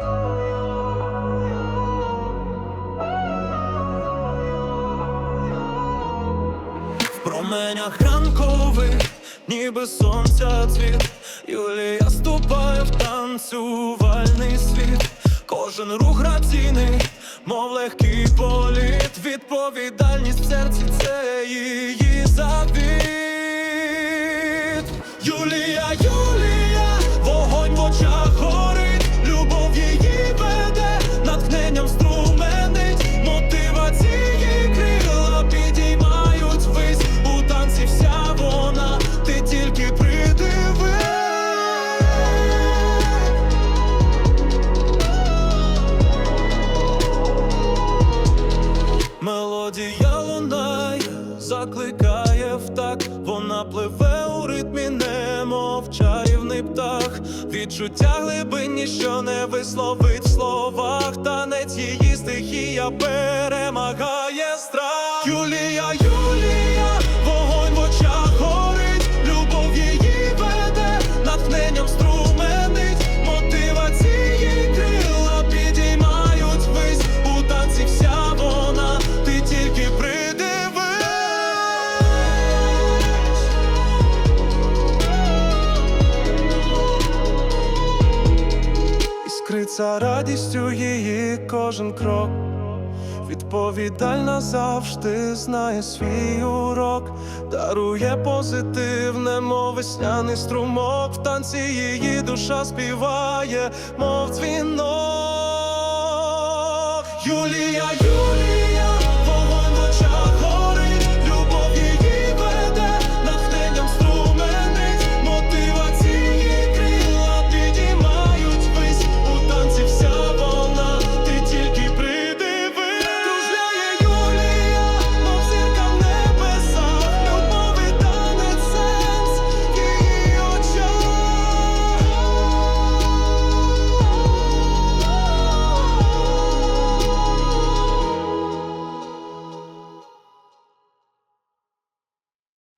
В променях ранкових, ніби сонця цвіт. Юлія ступає в танцювальний світ. Кожен рух граційний, мов легкий політ. Відповідальність в серці це її завіт. Юлія, закликає в так, вона пливе у ритмі, немов чарівний птах, відчуття глибинні, що не висловить в словах, танець її стихія перемагає Іскриться радістю її кожен крок. Відповідальна завжди знає свій урок, дарує позитивне, мов весняний струмок, в танці її душа співає, мов дзвінок. Юлія, Юлія.